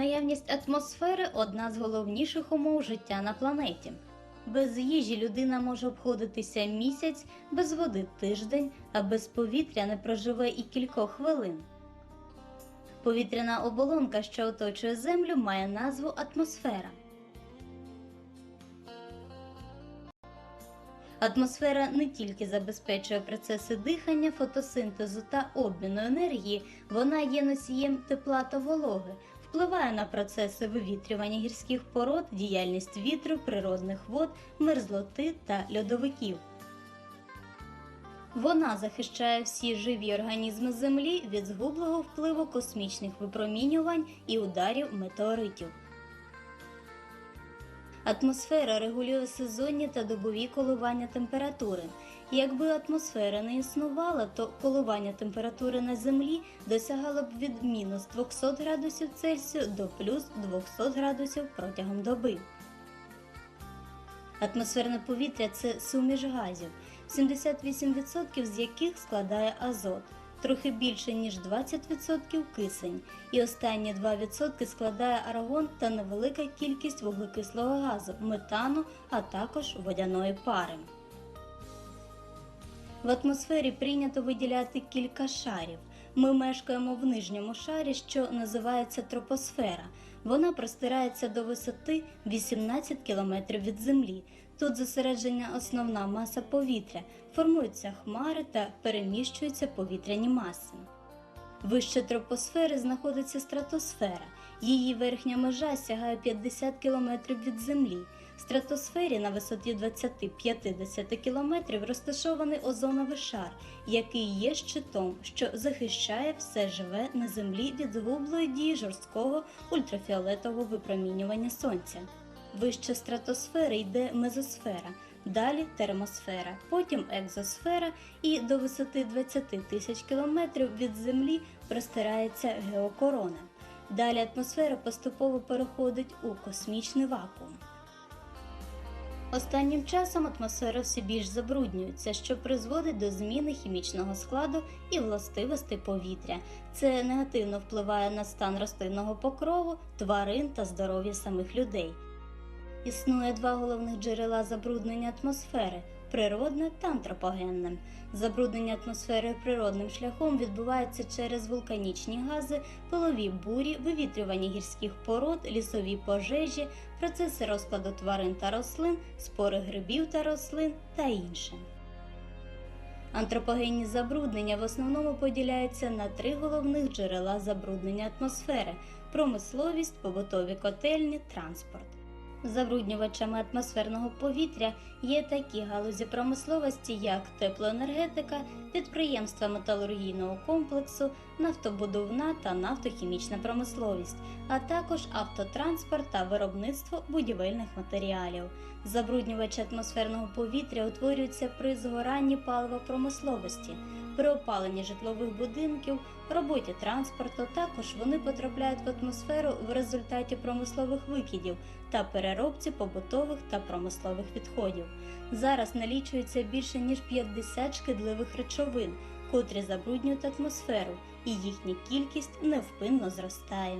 Наявність атмосфери одна з головніших умов життя на планеті. Без їжі людина може обходитися місяць, без води тиждень, а без повітря не проживе і кількох хвилин. Повітряна оболонка, що оточує Землю, має назву атмосфера. Атмосфера не тільки забезпечує процеси дихання, фотосинтезу та обміну енергії, вона є носієм тепла та вологи, впливає на процеси вивітрювання гірських пород, діяльність вітру, природних вод, мерзлоти та льодовиків. Вона захищає всі живі організми Землі від згублого впливу космічних випромінювань і ударів метеоритів. Атмосфера регулює сезонні та добові коливання температури. Якби атмосфера не існувала, то коливання температури на Землі досягало б від мінус 200 градусів Цельсію до плюс 200 градусів протягом доби. Атмосферне повітря це суміш газів, 78% з яких складає азот, трохи більше ніж 20% кисень, і останні 2% складає аргон та невелика кількість вуглекислого газу, метану, а також водяної пари. В атмосфері прийнято виділяти кілька шарів. Ми мешкаємо в нижньому шарі, що називається тропосфера. Вона простирається до висоти 18 км від землі. Тут зосереджена основна маса повітря, формуються хмари та переміщуються повітряні маси. Вище тропосфери знаходиться стратосфера. Її верхня межа сягає 50 км від землі. В стратосфері на висоті 20-50 км розташований озоновий шар, який є щитом, що захищає все живе на землі від згублої дії жорсткого ультрафіолетового випромінювання сонця. Вище стратосфери йде мезосфера, далі термосфера, потім екзосфера і до висоти 20 тисяч кілометрів від землі простирається геокорона. Далі атмосфера поступово переходить у космічний вакуум. Останнім часом атмосфера все більш забруднюється, що призводить до зміни хімічного складу і властивостей повітря. Це негативно впливає на стан рослинного покрову, тварин та здоров'я самих людей. Існує два головних джерела забруднення атмосфери природне та антропогенне. Забруднення атмосфери природним шляхом відбувається через вулканічні гази, пилові бурі, вивітрювання гірських пород, лісові пожежі, процеси розкладу тварин та рослин, спори грибів та рослин та інше. Антропогенні забруднення в основному поділяються на три головних джерела забруднення атмосфери промисловість, побутові котельні, транспорт. Забруднювачами атмосферного повітря є такі галузі промисловості, як теплоенергетика, підприємства металургійного комплексу, нафтобудовна та нафтохімічна промисловість, а також автотранспорт та виробництво будівельних матеріалів. Забруднювачі атмосферного повітря утворюються при згоранні палива промисловості, при опаленні житлових будинків, роботі транспорту. Також вони потрапляють в атмосферу в результаті промислових викидів та переробці побутових та промислових відходів. Зараз налічується більше ніж 50 шкідливих речовин, котрі забруднюють атмосферу, і їхня кількість невпинно зростає.